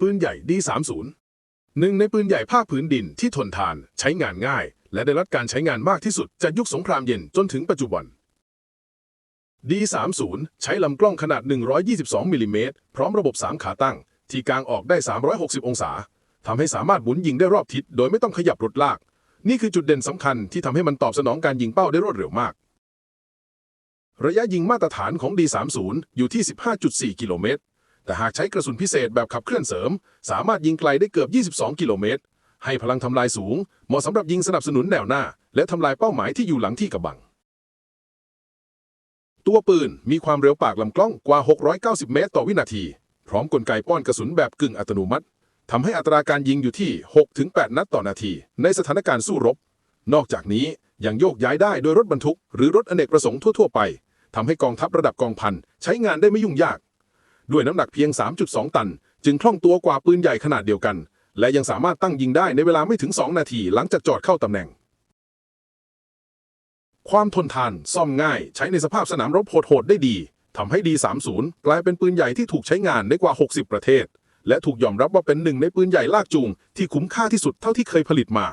ปืนใหญ่ D30 หนึ่งในปืนใหญ่ภาคพื้นดินที่ทนทาน ใช้งานง่าย และได้รับการใช้งานมากที่สุดจากยุคสงครามเย็นจนถึงปัจจุบัน D30 ใช้ลำกล้องขนาด 122มิลลิเมตรพร้อมระบบ 3 ขาตั้ง ที่กางออกได้ 360 องศาทำให้สามารถหมุนยิงได้รอบทิศโดยไม่ต้องขยับรถลาก นี่คือจุดเด่นสำคัญที่ทำให้มันตอบสนองการยิงเป้าได้รวดเร็วมาก ระยะยิงมาตรฐานของ D30 อยู่ที่ 15.4 กิโลเมตร แต่หากใช้กระสุนพิเศษแบบขับเคลื่อนเสริม สามารถยิงไกลได้เกือบ 22 กิโลเมตร ให้พลังทำลายสูง เหมาะสำหรับยิงสนับสนุนแนวหน้า และทำลายเป้าหมายที่อยู่หลังที่กำบัง ตัวปืนมีความเร็วปากลำกล้องกว่า 690 เมตรต่อวินาที พร้อมกลไกป้อนกระสุนแบบกึ่งอัตโนมัติทำให้อัตราการยิงอยู่ที่ 6-8 นัดต่อนาที ในสถานการณ์สู้รบ นอกจากนี้ยังโยกย้ายได้โดยรถบรรทุก หรือรถอเนกประสงค์ทั่วๆไปทำให้กองทัพระดับกองพันใช้งานได้ไม่ยุ่งยาก ด้วยน้ำหนักเพียง 3.2 ตัน จึงคล่องตัวกว่าปืนใหญ่ขนาดเดียวกัน และยังสามารถตั้งยิงได้ในเวลาไม่ถึง 2 นาทีหลังจากจอดเข้าตำแหน่ง ความทนทานซ่อมง่าย ใช้ในสภาพสนามรบโหดๆได้ดีทำให้ D30 กลายเป็นปืนใหญ่ที่ถูกใช้งานในกว่า 60 ประเทศ และถูกยอมรับว่าเป็นหนึ่งในปืนใหญ่ลากจูงที่คุ้มค่าที่สุดเท่าที่เคยผลิตมา